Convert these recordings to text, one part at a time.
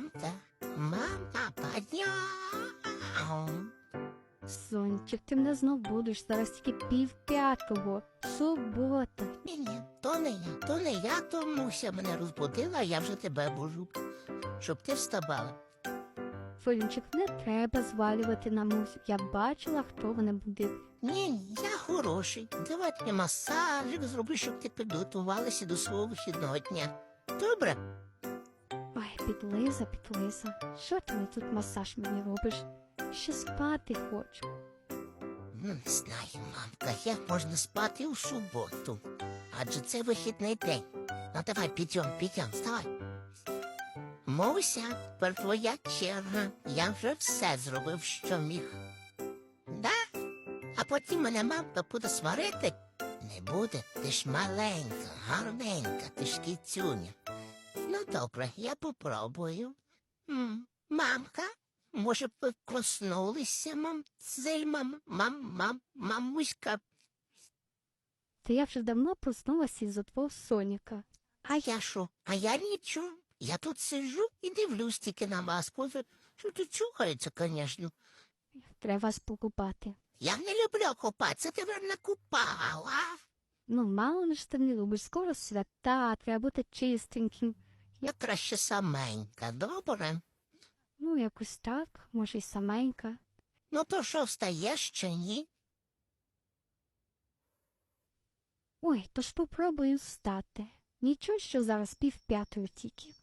Мамка, мама, поднял. Сонечок, ти мене знов будеш, зараз тільки пів п'ятого. Субота. Ні, ні, то не я, то не я, то Муся мене розбудила, а я вже тебе бужу, щоб ти вставала. Сонечок, не треба звалювати на мусю. Я бачила, хто мене буде. Ні, ні, я хороший. Давай тобі масажик зроблю, щоб ти підготувалася до свого вихідного дня. Добре? Підлиза, підлиза. Що ти мені тут масаж мені робиш? Ще спати хочу. Ну, Не знаю, мамка, як можна спати у суботу. Адже це вихідний день. Ну давай, підйом, підйом, вставай. Муся, тепер твоя черга. Я вже все зробив, що міг. Да? А потім мене мамка буде сварити. Не буде, ти ж маленька, гарненька, ти ж кіцюня. Ну, добре, я попробую. М, Мамка, може, б ви проснулися, мам, цей мам, мам, мам, мамуська. Та я вже давно проснулася із-за твого соняка. А я що? А я нічого. Я тут сиджу і дивлюсь тільки на вас. Боже, Що тут чухається, звісно. Треба вас покупати. Я не люблю купатися, ти мене накупав, а? Ну, мало ж ти не любиш, скоро свята, треба бути чистеньким. Я краще саменька, добре? Ну, якось так, може, й саменька. Ну то що, встаєш чи ні? Ой, то ж попробую встати. Нічого, що зараз пів п'ятої тільки.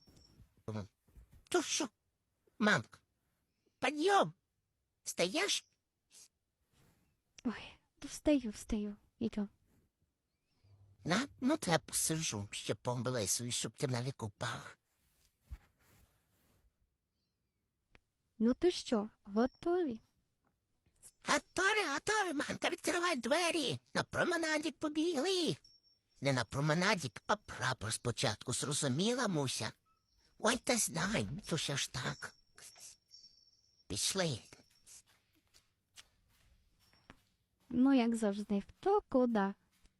То що? Мамка, підйом. Встаєш? Ой, то встаю, встаю. Іду. На, ну то я посиджу, ще помблисую, щоб ти мене купав. Ну то що, готові? Готові, готові, мамка, відкривай двері. На променадік побігли. Не на променадік, а прапор спочатку, зрозуміла, Муся? Ой, та знай, то ще ж так. Пішли. Ну, як завжди, хто куди?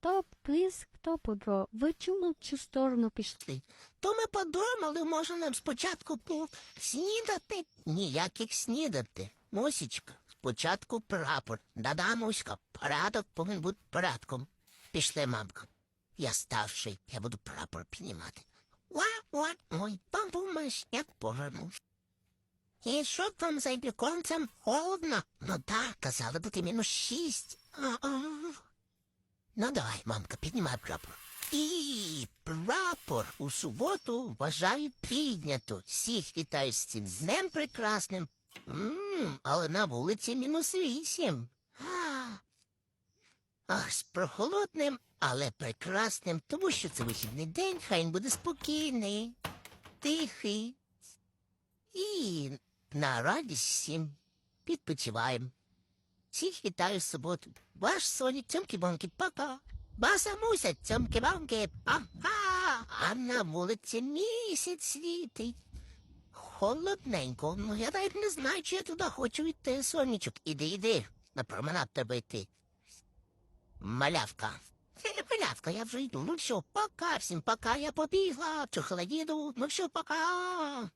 Хто плис, хто подро. Ви чому в цю сторону пішли? То ми подумали, може нам спочатку снідати? Ніяких снідати. Мусічка, спочатку прапор. Да-да, Муська, порядок повинен бути порядком. Пішли, мамка. Я старший, я буду прапор піднімати. Ва-ва, ой, бабумаш, як повернув. І що там за віконцем холодно? Ну так, казали бути мінус шість. А-а. Ну давай, мамка, піднімай прапор. І прапор у суботу вважаю піднято. Всіх вітаю з цим днем прекрасним. м але на вулиці мінус вісім. Ах, з прохолодним, але прекрасним, тому що це вихідний день, хай він буде спокійний, тихий. І на радість всім відпочиваємо. Всіх вітаю в суботу. Ваш Сонік цьомки-бомки, пока. Баса муся, цьомки-бомки, пока. А на вулиці місяць світить. Холодненько, ну я навіть не знаю, чи я туди хочу йти, сонечок. Іди, іди, на променад треба йти. Малявка. Е, Малявка, я вже йду. Ну все, пока всім, пока, я побігла, чохладіду, ну все, пока.